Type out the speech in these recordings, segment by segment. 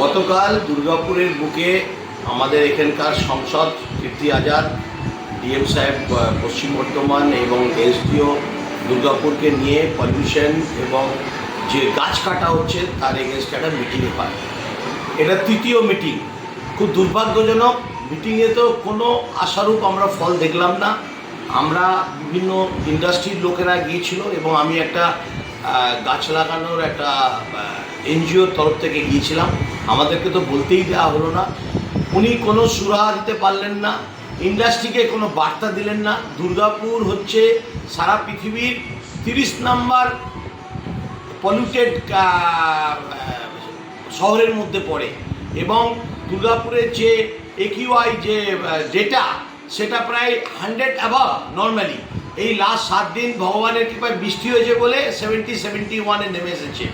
গতকাল দুর্গাপুরের বুকে আমাদের এখানকার সংসদ কীর্তি আজাদ, ডিএম সাহেব পশ্চিম বর্ধমান এবং এসডিও দুর্গাপুরকে নিয়ে পলিউশন এবং যে গাছ কাটা হচ্ছে তার এগেনস্ট একটা মিটিং হয় এটা তৃতীয় মিটিং খুব দুর্ভাগ্যজনক মিটিংয়ে তো কোনো আশারূপ আমরা ফল দেখলাম না। আমরা বিভিন্ন ইন্ডাস্ট্রির লোকেরা গিয়েছিল এবং আমি একটা গাছ লাগানোর একটা এনজিওর তরফ থেকে গিয়েছিলাম। আমাদেরকে তো বলতেই দেওয়া হলো না। উনি কোনো সুরাহা দিতে পারলেন না, ইন্ডাস্ট্রিকে কোনো বার্তা দিলেন না। দুর্গাপুর হচ্ছে সারা পৃথিবীর তিরিশ নাম্বার পলিউটেড শহরের মধ্যে পড়ে। এবং দুর্গাপুরের যে একিউআই যে ডেটা সেটা প্রায় হান্ড্রেড অ্যাভাব নর্মালি এই লাস্ট সাত দিন ভগবানের কৃপায় বৃষ্টি হয়েছে বলে সেভেন্টি সেভেন্টি ওয়ানে নেমে এসেছে।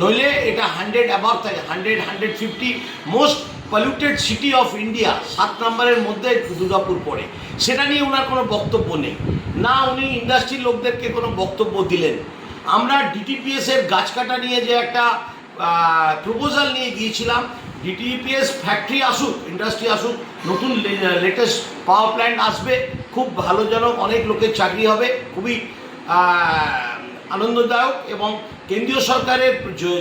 নইলে এটা হান্ড্রেড অ্যাভাব থাকে hundred hundred fifty most polluted city of India সাত নম্বরের মধ্যে দুর্গাপুর পড়ে। সেটা নিয়ে ওনার কোনো বক্তব্য নেই। না উনি ইন্ডাস্ট্রির লোকদেরকে কোনো বক্তব্য দিলেন। আমরা ডিটিপিএসের গাছ কাটা নিয়ে যে একটা প্রপোজাল নিয়ে গিয়েছিলাম ডিটিপিএস ফ্যাক্টরি আসুক ইন্ডাস্ট্রি আসুক, নতুন লেটেস্ট পাওয়ার প্ল্যান্ট আসবে খুব ভালোজনক, অনেক লোকের চাকরি হবে, খুবই আনন্দদায়ক এবং কেন্দ্রীয় সরকারের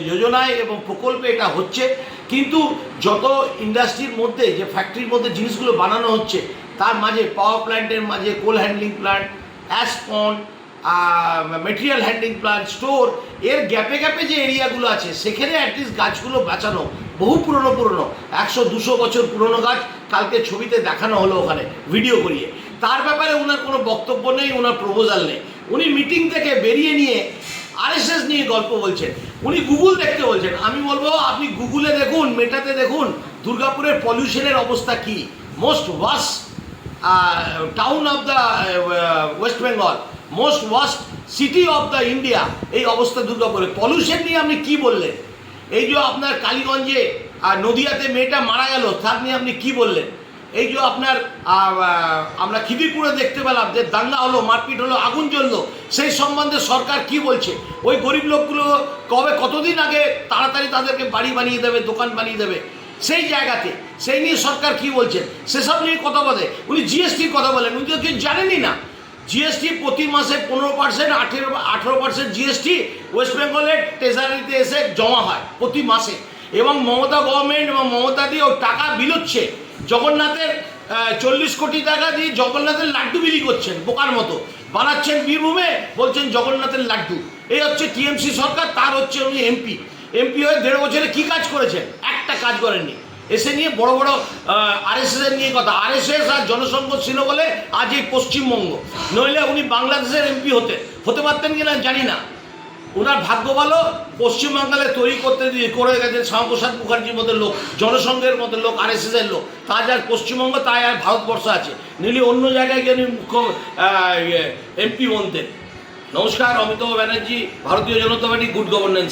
যোজনায় এবং প্রকল্পে এটা হচ্ছে। কিন্তু যত ইন্ডাস্ট্রির মধ্যে, যে ফ্যাক্টরির মধ্যে জিনিসগুলো বানানো হচ্ছে, তার মাঝে পাওয়ার প্ল্যান্টের মাঝে coal handling plant ash pond material handling plant store এর গ্যাপে গ্যাপে যে এরিয়াগুলো আছে, সেখানে অ্যাটলিস্ট গাছগুলো বাঁচানো, বহু পুরনো পুরনো, একশো দুশো বছর পুরনো গাছ কালকে ছবিতে দেখানো হলো ওখানে ভিডিও করিয়ে। তার ব্যাপারে ওনার কোনো বক্তব্য নেই ওনার প্রপোজাল নেই। উনি মিটিং থেকে বেরিয়ে নিয়ে আরএসএস নিয়ে গল্প বলছেন। উনি গুগল দেখতে বলছেন। আমি বলব, আপনি গুগলে দেখুন মেটাতে দেখুন, দুর্গাপুরের পলিউশনের অবস্থা কি? Most worse town of the West Bengal most worst city of the India এই অবস্থা দুর্গাপুরে। পলিউশন নিয়ে আপনি কি বললেন? এই যে আপনার কালীগঞ্জে আর নদিয়াতে মেয়েটা মারা গেল, তার নিয়ে আপনি কি বললেন? এই যে আপনার আমরা খিদিরপুরে দেখতে পেলাম যে দাঙ্গা হলো, মারপিট হলো, আগুন জ্বললো, সেই সম্বন্ধে সরকার কি বলছে? ওই গরিব লোকগুলো কবে কতদিন আগে তাড়াতাড়ি তাদেরকে বাড়ি বানিয়ে দেবে, দোকান বানিয়ে দেবে? সেই জায়গাতে, সেই নিয়ে সরকার কি বলছেন সেসব নিয়ে কথা বলে। উনি জিএসটির কথা বলেন, উনি তো কিছু জানেনই না। জিএসটি প্রতি মাসে পনেরো পার্সেন্ট, আঠেরো আঠেরো পার্সেন্ট জিএসটি ওয়েস্ট বেঙ্গলের ট্রেজারিতে এসে জমা হয় প্রতি মাসে। এবং মমতা গভর্নমেন্ট এবং মমতা দিয়ে ও টাকা বিলোচ্ছে। জগন্নাথের চল্লিশ কোটি টাকা দিয়ে জগন্নাথের লাড্ডু বিলি করছেন, বোকার মতো। বানাচ্ছেন বীরভূমে, বলছেন জগন্নাথের লাড্ডু। এই হচ্ছে টিএমসি সরকার, তার হচ্ছে উনি এমপি। এমপি হয়ে দেড় বছরে কি কাজ করেছেন? একটা কাজ করেননি। এসে নিয়ে বড় বড় আরএসএস এর নিয়ে কথা। আরএসএস আর জনসংঘ ছিল বলে আজ এই পশ্চিমবঙ্গ। নইলে উনি বাংলাদেশের এমপি হতে হতে পারতেন কিনা জানি না। ওনার ভাগ্য ভালো, পশ্চিমবাংলায় তৈরি করতে দিয়ে করে গেছেন শ্যামাপ্রসাদ মুখার্জির মতো লোক, জনসংঘের মতো লোক আর এস লোক। তাজ আর পশ্চিমবঙ্গ, তাই আর ভারতবর্ষ আছে। নিলি অন্য জায়গায় গিয়ে মুখ্য এমপি বনতেন। নমস্কার, অমিতাভ ব্যানার্জি, ভারতীয় জনতা পার্টি গুড গভর্নেন্স